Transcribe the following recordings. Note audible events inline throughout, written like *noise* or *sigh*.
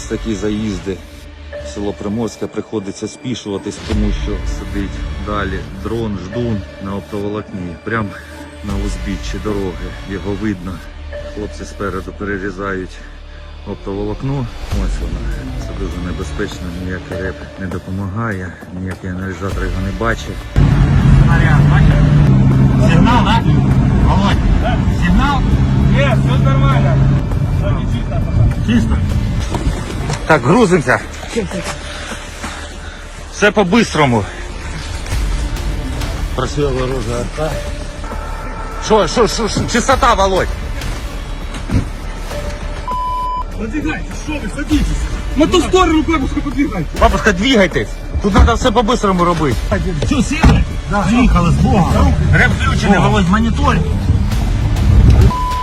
такі заїзди. В село Приморське приходиться спішуватись, тому що сидить далі дрон, ждун на оптоволокні, прямо на узбіччі дороги. Його видно. Хлопці спереду перерізають оптоволокно. Ось воно. Це дуже небезпечно, ніякий реп не допомагає, ніякий аналізатор його не бачить. Снаряд, бачиш? Сигнал, да? Володь, сигнал? Нет, все нормально. Чисто. Чисто. Так, грузимося. Все по-бистрому. Працює ворожа арта. Що, що, що, що? Чистота, Володь? Подвигайте, что вы, садитесь. На ту сторону бабушка подвигайте. Бабушка, двигайтесь. Тут треба все по-бистрому робити. Що, сіли? Да. Приїхали з Богом. Реп включений, Володь, монітор.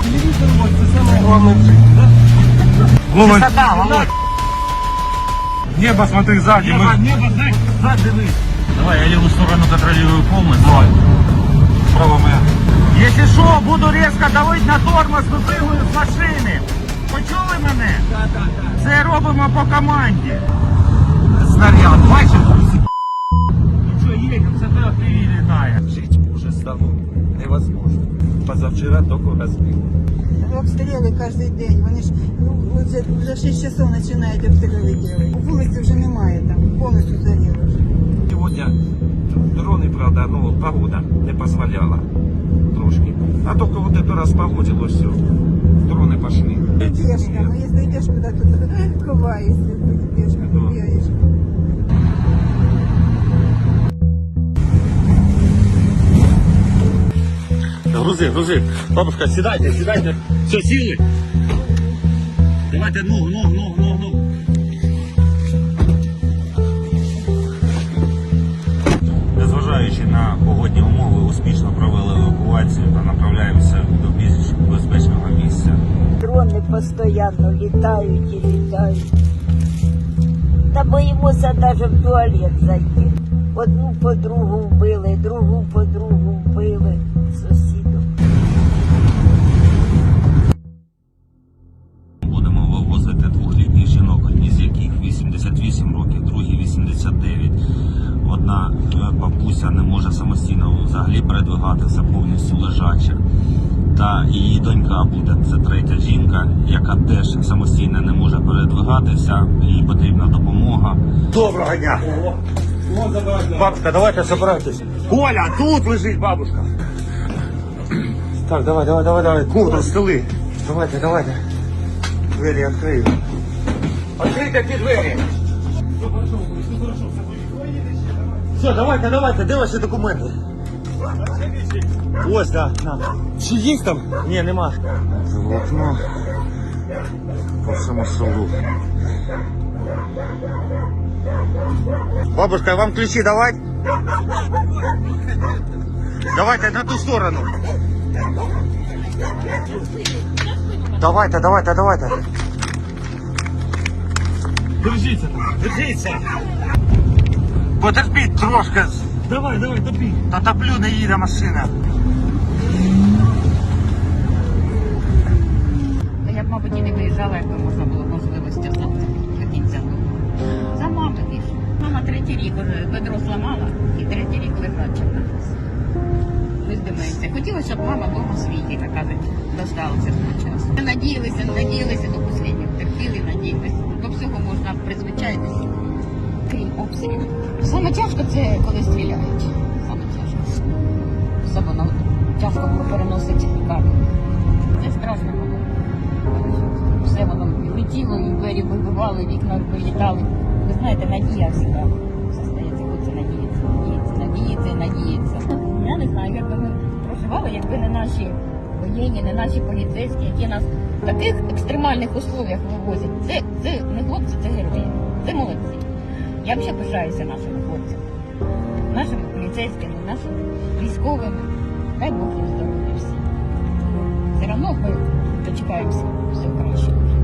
Телевизор вот, это самое главное в жизни, да? Володь. Чистота, Володь. Небо смотри сзади. Небо, мы- небо, дай, зад дивись. Давай, я ліву сторону контролюю повністю. Давай. Право моя. Якщо що, буду різко давити на тормоз, випригую з машини. Почули мене? Так, так, так. Це робимо по команді. Снаряд, бачиш? Ну що, їдемо, це трохи літає. Жить уже стало невозможно. Позавчера только разбил. Обстріли кожен день. Вони ж ну, вже, вже 6 часов починають обстріли робити. Вулиці вже немає там, повністю заріло вже. Сегодня дроны, правда, ну, погода не позволяла трошки. А только вот это распогодилось все. Дроны пошли. Дешка, ну якщо йдеш куди тут ховаєшся, тут *laughs* дешка, бігаєш. Грузи, грузи. Бабушка, сідайте, сідайте. Все, сіли. Давайте ногу, ногу, ногу, ногу, ногу. Незважаючи на погодні умови, успішно провели евакуацію та направляємося до більш безпечного місця. Дрони постійно літають і літають. Та боїмося навіть в туалет зайти. Одну подругу вбили, другу подругу вбили бабуся не може самостійно взагалі передвигатися, повністю лежача. Та її донька буде, це третя жінка, яка теж самостійно не може передвигатися, їй потрібна допомога. Доброго дня! Бабушка, давайте собирайтесь. Коля, тут лежить бабушка. Так, давай, давай, давай, давай. Ковдру стели. Давайте, давайте. Двері відкрию. Відкрийте ті двері. Все, давайте, давайте, де ваші документи? Ось, да, на. Чи есть там? Ні, нема. Волокно по всьому селу. Бабушка, вам ключі давать? Давайте на ту сторону. Давайте, давайте, давайте. Держите там. Потерпіть трошки. Давай, давай, топи. Та топлю не їде машина. Я б, мабуть, і не виїжджала, якби можна було можливості до кінця. За маму більше. Мама третій рік уже бедро зламала і третій рік лежача в нас. Хотілося, щоб мама була у світі, так кажуть, дождалася свого часу. Ми надіялися, надіялися до останнього, було переносити камінь. Це страшно було. Все воно летіло, і двері вибивали, вікна вилітали. Ви знаєте, надія завжди зостається. Хочеться надіятися, надіятися, надіятися, надіятися. Я не знаю, як би ми проживали, якби не наші воєнні, не наші поліцейські, які нас в таких екстремальних условиях вивозять. Це, це не хлопці, це герої. Це молодці. Я взагалі пишаюся нашими хлопцями, нашими поліцейськими, нашими військовими. Дай Бог їм здоров'я всім. Все одно ми дочекаємося всього кращого.